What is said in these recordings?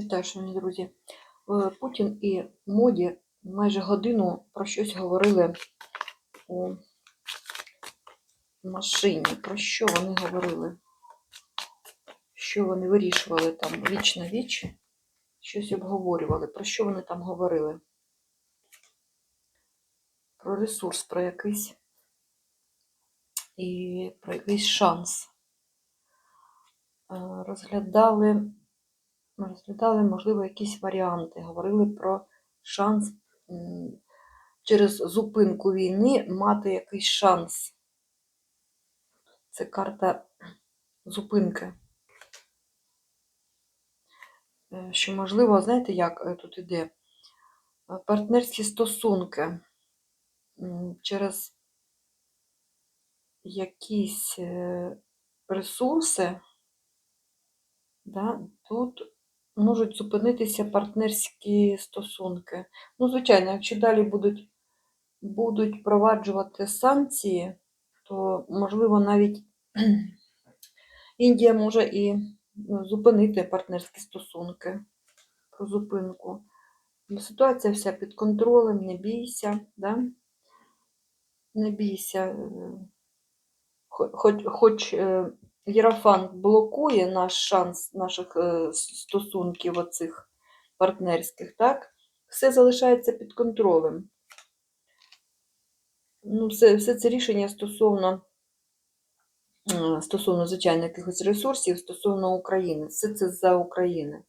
Вітаю, шановні друзі. Е, Путін і моді майже годину про щось говорили у машині. Про що вони говорили? Що вони вирішували там віч на віч? Щось обговорювали. Про що вони там говорили? Про ресурс, про якийсь і про якийсь шанс. Е, Розглядали розглядали, можливо, якісь варіанти. Говорили про шанс через зупинку війни мати якийсь шанс. Це карта зупинки. Е, Що можливо, знаєте, як е, тут іде? Е, Партнерські стосунки через якісь ресурси, да, тут можуть зупинитися партнерські стосунки. Ну, звичайно, якщо далі будуть, будуть впроваджувати санкції, то, можливо, навіть Індія може і зупинити партнерські стосунки про зупинку. Ситуація вся під контролем, не бійся, да? не бійся. е, Хоч, хоч е, Єрофант блокує наш шанс наших е, стосунків оцих партнерських, так? Все залишається під контролем. Ну, все, все це рішення стосовно, е, стосовно, звичайно, якихось ресурсів, стосовно України. Все це за України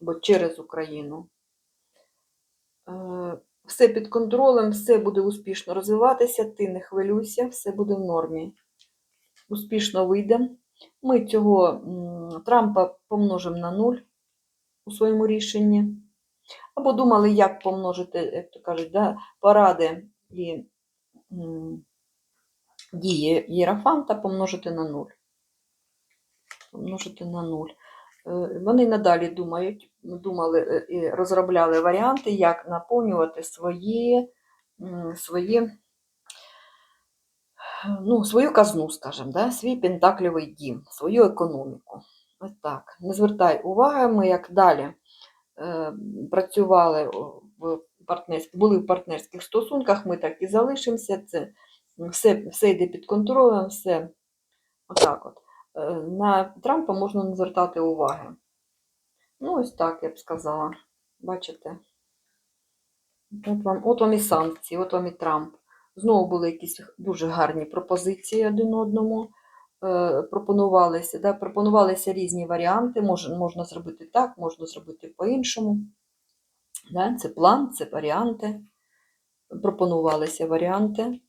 або через Україну. Е, Все під контролем, все буде успішно розвиватися, ти не хвилюйся, все буде в нормі. Успішно вийде. Ми цього Трампа помножимо на нуль у своєму рішенні. Або думали, як помножити, як то кажуть, да, поради і дії Єрофанта помножити на нуль. Помножити на нуль. Е, Вони надалі думають, думали е, і розробляли варіанти, як наповнювати свої, свої, ну, свою казну, скажімо, да? свій пентаклівий дім, свою економіку. Ось так. Не звертай уваги, ми як далі е, працювали в партнерських, були в партнерських стосунках, ми так і залишимося. Це все, все йде під контролем, все отак от. Е, На Трампа можна не звертати уваги. Ну, ось так я б сказала. Бачите? От вам, от вам і санкції, от вам і Трамп. Знову були якісь дуже гарні пропозиції один одному. Е, пропонувалися, да, пропонувалися різні варіанти. Мож, можна зробити так, можна зробити по-іншому. Да, це план, це варіанти. Пропонувалися варіанти.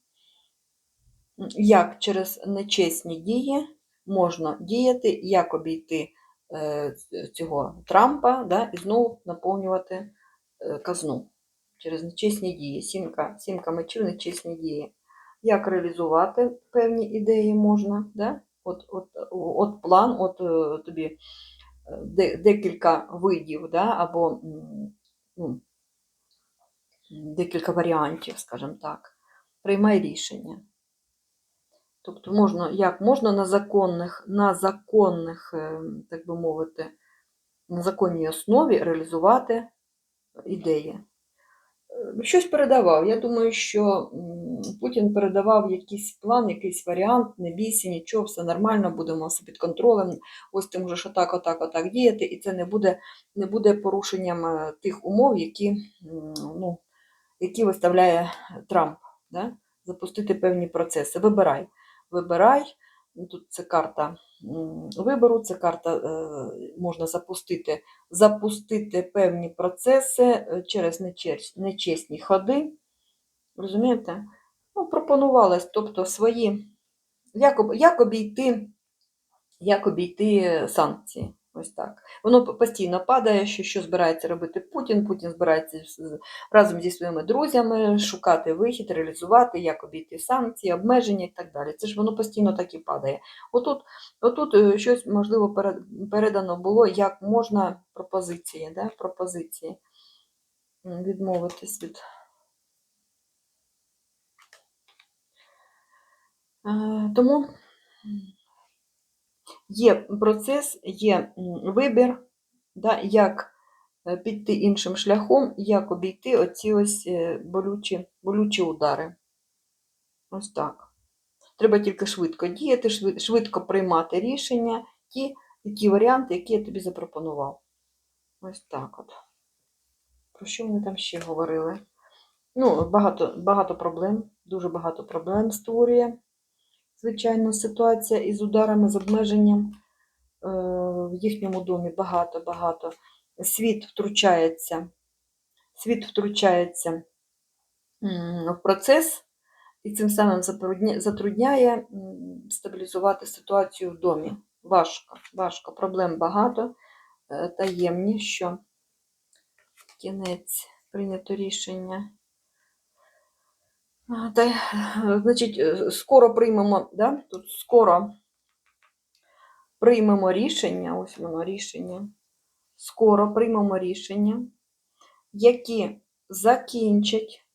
Як через нечесні дії можна діяти, як обійти е, цього Трампа да, і знову наповнювати е, казну через нечесні дії. Сімка, сімка мечів, нечесні дії. Як реалізувати певні ідеї можна. Да? От, от, от план, от е, тобі е, декілька видів, да? або ну, декілька варіантів, скажімо так. Приймай рішення. Тобто можна, як можна на законних, на законних, е, так би мовити, на законній основі реалізувати ідеї. Щось передавав. Я думаю, що Путін передавав якийсь план, якийсь варіант, не бійся, нічого, все нормально, будемо все під контролем. Ось ти можеш отак, отак, отак діяти, і це не буде, не буде порушенням е, тих умов, які, ну, які виставляє Трамп. Да? Запустити певні процеси. Вибирай. Вибирай. Ну, Тут це карта вибору, це карта е, можна запустити, запустити певні процеси е, через нечесні ходи. Розумієте? Ну, пропонувалось, тобто свої, як, як обійти, як обійти санкції. Ось так. Воно постійно падає, що, що збирається робити Путін. Путін збирається разом зі своїми друзями шукати вихід, реалізувати, як обійти санкції, обмеження і так далі. Це ж воно постійно так і падає. Отут, отут е, щось, можливо, передано було, як можна пропозиції, да? пропозиції відмовитись від. Е, Тому є процес, є вибір, да, як е, піти іншим шляхом, як обійти оці ось е, болючі, болючі удари. Ось так. Треба тільки швидко діяти, швидко приймати рішення, ті, ті варіанти, які я тобі запропонував. Ось так от. Про що вони там ще говорили? Ну, багато, багато проблем, дуже багато проблем створює, звичайно, ситуація із ударами, з обмеженням е, в їхньому домі багато-багато. Світ втручається, світ втручається в процес і цим самим затрудняє стабілізувати ситуацію в домі. Важко, важко, проблем багато, е, таємні, що кінець прийнято рішення. Та, значить, е, скоро приймемо, да? Тут скоро приймемо рішення, ось воно рішення. Скоро приймемо рішення, які закінчать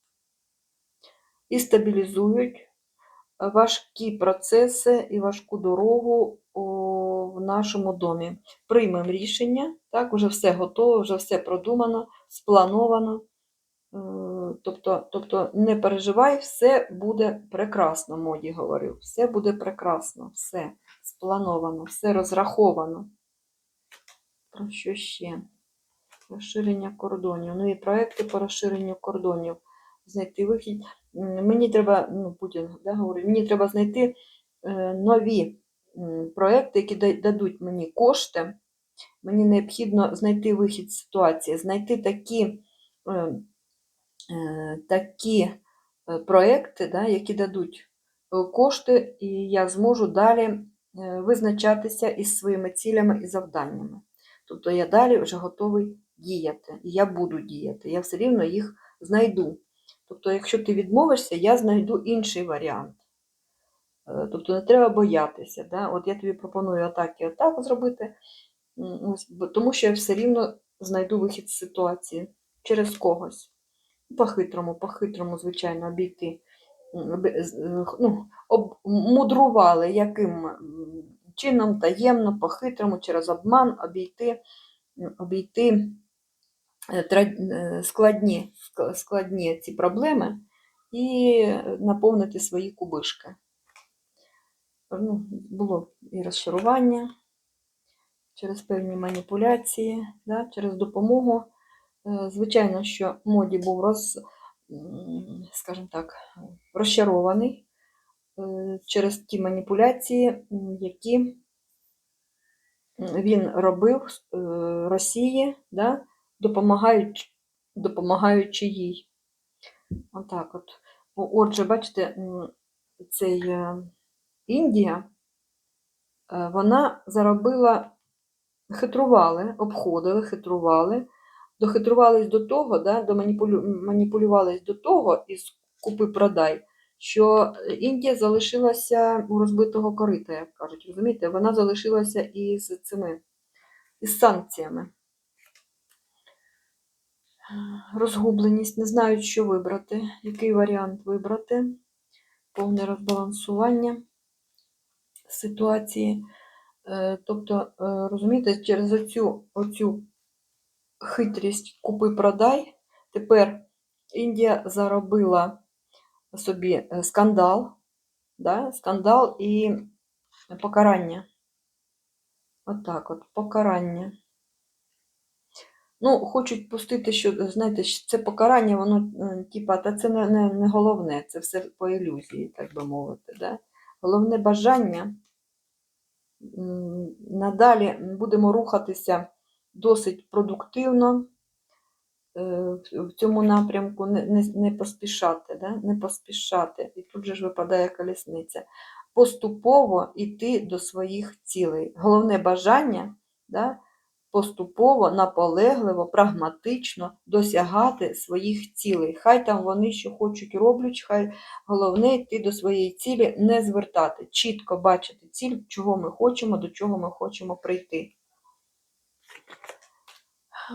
і стабілізують важкі процеси і важку дорогу в нашому домі. Приймемо рішення, так, вже все готово, вже все продумано, сплановано. Е, Тобто, тобто не переживай, все буде прекрасно, Моді говорив. Все буде прекрасно, все сплановано, все розраховано. Про що ще? Розширення кордонів. Нові проекти по розширенню кордонів. Знайти вихід. Мені треба, ну, Путін да, говорить, мені треба знайти е, нові проекти, які дадуть мені кошти. Мені необхідно знайти вихід з ситуації, знайти такі, е, такі е, проекти, да, які дадуть е, кошти, і я зможу далі е, визначатися із своїми цілями і завданнями. Тобто я далі вже готовий діяти, і я буду діяти, я все рівно їх знайду. Тобто, якщо ти відмовишся, я знайду інший варіант. Е, Тобто не треба боятися. Да? От я тобі пропоную отак і отак зробити, тому що я все рівно знайду вихід з ситуації через когось. По-хитрому, по-хитрому, звичайно, обійти. Ну, об, мудрували, яким чином таємно, по-хитрому, через обман обійти, обійти е, е, складні, складні ці проблеми і наповнити свої кубишки. Ну, було і розчарування через певні маніпуляції, да, через допомогу. Е, Звичайно, що моді був роз, скажімо так, розчарований е, через ті маніпуляції, які він робив е, Росії, да, допомагаючи, допомагаючи їй. Отак от. Отже, бачите, цей Індія, вона заробила, хитрували, обходили, хитрували, дохитрувались до того, да, доманіпулю, маніпулювались до того із купи-продай, що Індія залишилася у розбитого корита, як кажуть, розумієте? Вона залишилася із цими, із санкціями. Розгубленість, не знають, що вибрати, який варіант вибрати, повне розбалансування ситуації. Е, Тобто, е, розумієте, через оцю, оцю хитрість купи-продай, тепер Індія заробила собі е, скандал, да? скандал і покарання. Отак от, покарання. Ну, хочуть пустити, що, знаєте, це покарання, воно, е, типа, та це не, не, не головне, це все по ілюзії, так би мовити. Да? Головне бажання. Надалі будемо рухатися досить продуктивно е, в- цьому напрямку, не поспішати, да? не поспішати. І тут же ж випадає колісниця. Поступово йти до своїх цілей. Головне бажання да? поступово, наполегливо, прагматично досягати своїх цілей. Хай там вони що хочуть роблять, хай головне йти до своєї цілі, не звертати, чітко бачити ціль, чого ми хочемо, до чого ми хочемо прийти.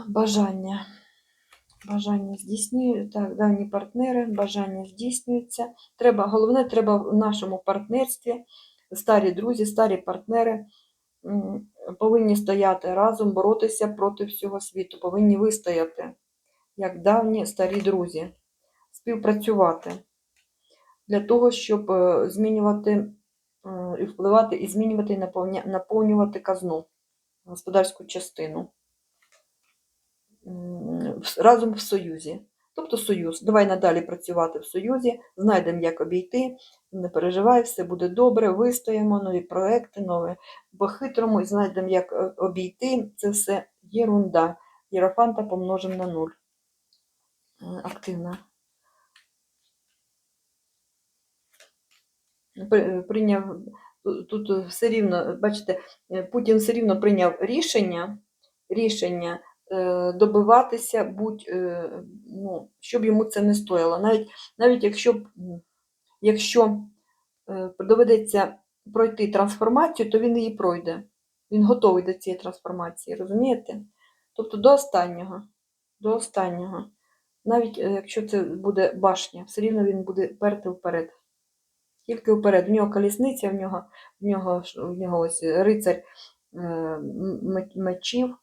Бажання. Бажання здійснюють, так, давні партнери, бажання здійснюються. Треба, головне, треба в нашому партнерстві, старі друзі, старі партнери, повинні стояти разом, боротися проти всього світу, повинні вистояти, як давні старі друзі, співпрацювати для того, щоб е, змінювати і впливати, і змінювати наповнювати казну, господарську частину. Разом в союзі. Тобто союз. Давай надалі працювати в союзі, знайдемо, як обійти, не переживай, все буде добре, вистоїмо, нові проекти, нові по-хитрому і знайдемо, як е, обійти. Це все єрунда. Єрофанта помножимо на нуль. Е, Активна. Прийняв тут- все рівно, бачите, е, Путін все рівно прийняв рішення, рішення е, добиватися, будь, е, ну, щоб йому це не стоїло. Навіть, навіть якщо, якщо е, доведеться пройти трансформацію, то він її пройде. Він готовий до цієї трансформації, розумієте? Тобто до останнього. До останнього. Навіть е, якщо це буде башня, все рівно він буде перти вперед. Тільки вперед. В нього колісниця, в нього, в нього, в нього ось рицар е, м- м- мечів,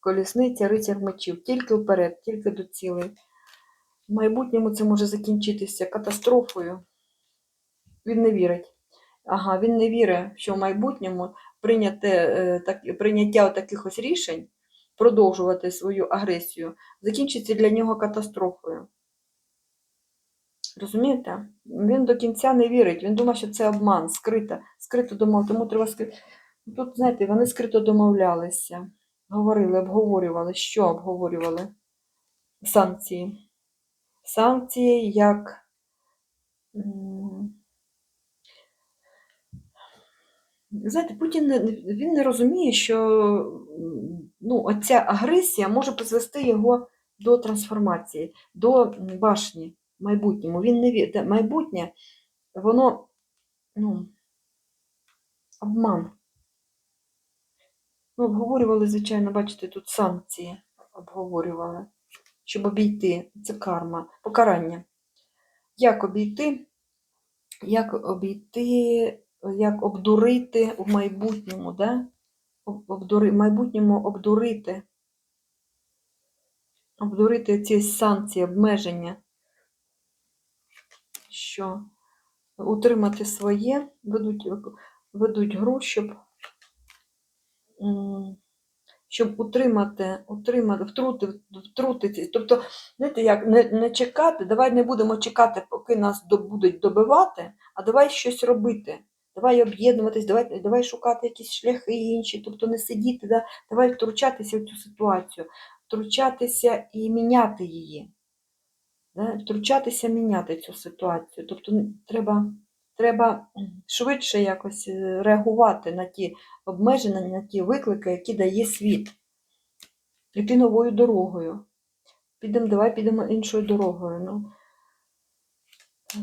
колісниця, рицар мечів. Тільки вперед, тільки до цілей. В майбутньому це може закінчитися катастрофою. Він не вірить. Ага, він не вірить, що в майбутньому прийняте, е, так, прийняття таких ось рішень, продовжувати свою агресію, закінчиться для нього катастрофою. Розумієте? Він до кінця не вірить. Він думає, що це обман, скрито, скрито домов. Тому треба скрити. Тут, знаєте, вони скрито домовлялися, говорили, обговорювали. Що обговорювали? Санкції. Санкції як. Знаєте, Путін він не розуміє, що ну, оця агресія може призвести його до трансформації, до башні в майбутньому. Він не вірить. Майбутнє, воно ну, обман. Ну, обговорювали, звичайно, бачите, тут санкції обговорювали, щоб обійти. Це карма, покарання. Як обійти? Як обійти, як обдурити в майбутньому, да? Обдури, в майбутньому обдурити. Обдурити ці санкції, обмеження. Що утримати своє, ведуть, ведуть гру, щоб, щоб утримати, утримати, втрути, втрутитись. Тобто, знаєте, як не, не чекати, давай не будемо чекати, поки нас будуть добивати, а давай щось робити. Давай об'єднуватись, давай, давай шукати якісь шляхи інші, тобто не сидіти, да? давай втручатися в цю ситуацію, втручатися і міняти її. Да? Втручатися, міняти цю ситуацію. Тобто треба, треба швидше якось е, реагувати на ті обмеження, на ті виклики, які дає світ. Іти новою дорогою. Підемо, давай підемо іншою дорогою. Ну.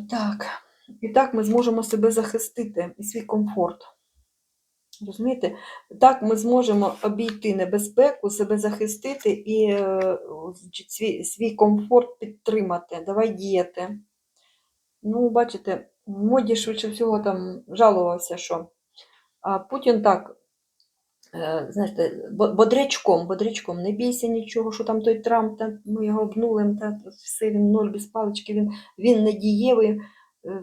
Так. І так ми зможемо себе захистити і свій комфорт. Розумієте? Так ми зможемо обійти небезпеку, себе захистити і е, свій, свій комфорт підтримати. Давай діяти. Ну, бачите, моді швидше всього там жалувався, що а Путін так, е, знаєте, бодрячком, бодрячком, не бійся нічого, що там той Трамп, та ми його обнулимо, та все він ноль без палички, він, він не дієвий е,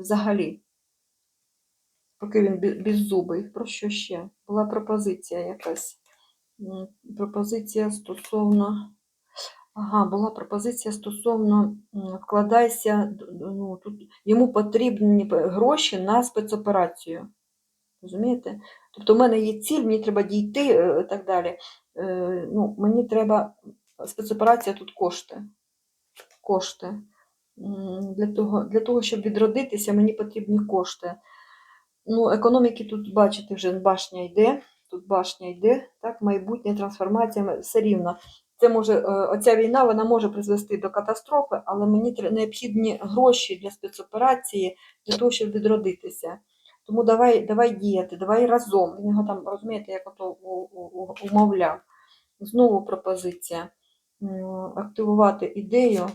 взагалі. Поки він беззубий. Про що ще? Була пропозиція якась. Пропозиція стосовно. Ага, була пропозиція стосовно вкладайся, ну, тут йому потрібні гроші на спецоперацію. Розумієте? Тобто в мене є ціль, мені треба дійти е, і так далі. Е, Ну, мені треба спецоперація тут кошти. Кошти. Для того, для того, щоб відродитися, мені потрібні кошти. Ну, економіки тут, бачите, вже башня йде, тут башня йде, так, майбутня трансформація, все рівно. Це може, е, оця війна вона може призвести до катастрофи, але мені необхідні гроші для спецоперації, для того, щоб відродитися. Тому давай, давай діяти, давай разом. Він його там, розумієте, як ото умовляв. Знову пропозиція. Активувати ідею,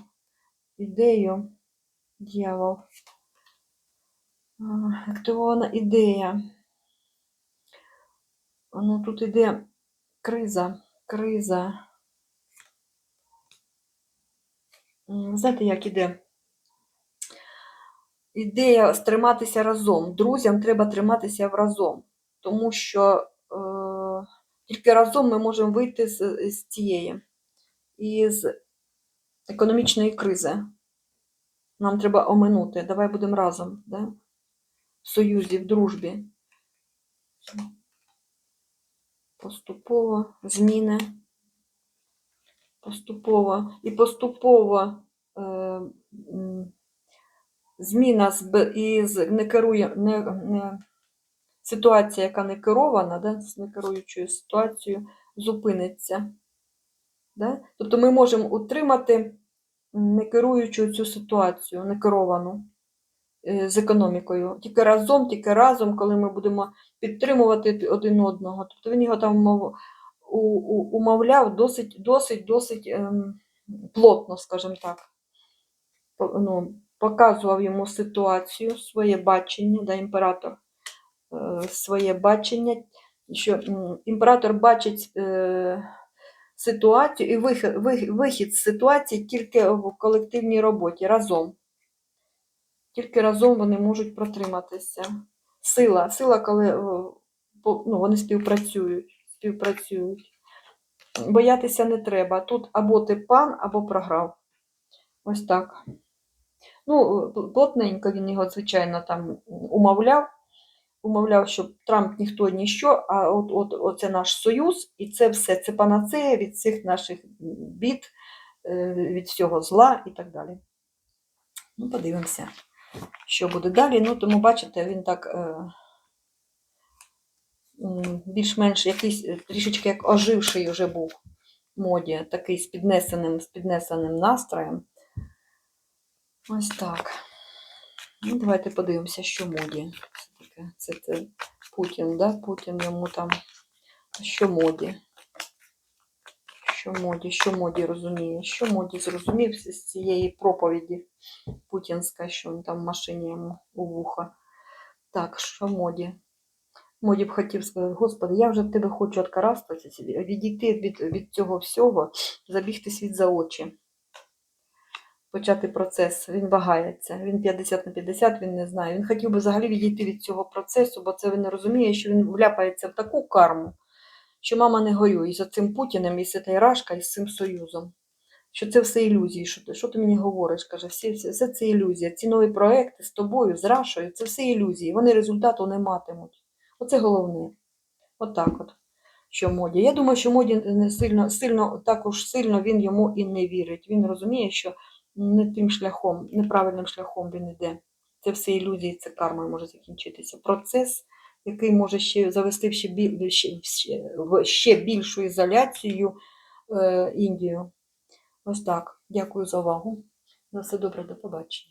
ідею, дьявол. Активована ідея. Ну, тут іде криза, криза. Знаєте, як іде? Ідея стриматися разом. Друзям треба триматися разом, тому що е, тільки разом ми можемо вийти з, з цієї із економічної кризи. Нам треба оминути. Давай будемо разом, да? в союзі, в дружбі. Поступово зміни. Поступово. І поступово е, зміна із не керує, не, не, ситуація, яка не керована, да, з некеруючою ситуацією, зупиниться. Да? Тобто ми можемо утримати некеруючу цю ситуацію, некеровану е, з економікою. Тільки разом, тільки разом, коли ми будемо підтримувати один одного. Тобто він його там умовляв досить, досить, досить ем, плотно, скажімо так. Ну, показував йому ситуацію, своє бачення, да, імператор е, своє бачення, що м, імператор бачить е, ситуацію і вихід, вихід з ситуації тільки в колективній роботі разом. Тільки разом вони можуть протриматися. Сила, сила, коли е, ну, вони співпрацюють, співпрацюють. Боятися не треба. Тут або ти пан, або програв. Ось так. Ну, плотненько він його, звичайно, там умовляв. Умовляв, що Трамп ніхто ніщо, а от, от, оце наш союз, і це все, це панацея від всіх наших бід, е, від всього зла і так далі. Ну, подивимося, що буде далі. Ну, тому, бачите, він так е, більш-менш якийсь е, трішечки як оживший вже був моді, такий з піднесеним, з піднесеним настроєм. Ось так. Ну, давайте подивимося, що моді. Це, це Путін, да? Путін йому там. Що моді? Що моді, що моді розуміє? Що моді зрозумів з цієї проповіді путінська, що він там в машині йому у вуха. Так, що моді? Моді б хотів сказати, Господи, я вже тебе хочу відкарастатися, відійти від, від цього всього, забігти світ за очі. Почати процес. Він вагається. Він 50 на 50, він не знає. Він хотів би взагалі відійти від цього процесу, бо це він не розуміє, що він вляпається в таку карму, що мама не горює і за цим Путіним, і з цією Рашка, і з цим Союзом. Що це все ілюзії. Що ти, що ти мені говориш? каже, всі, все це ілюзія. Ці нові проекти з тобою, з Рашою, це все ілюзії. Вони результату не матимуть. Оце головне. Отак от. Що моді. Я думаю, що моді не сильно, сильно, також сильно він йому і не вірить. Він розуміє, що не тим шляхом, неправильним шляхом він йде. Це все ілюзії, це кармою може закінчитися. Процес, який може ще завести в ще, біль, ще, в ще більшу ізоляцію е, Індію. Ось так. Дякую за увагу. На все добре, до побачення.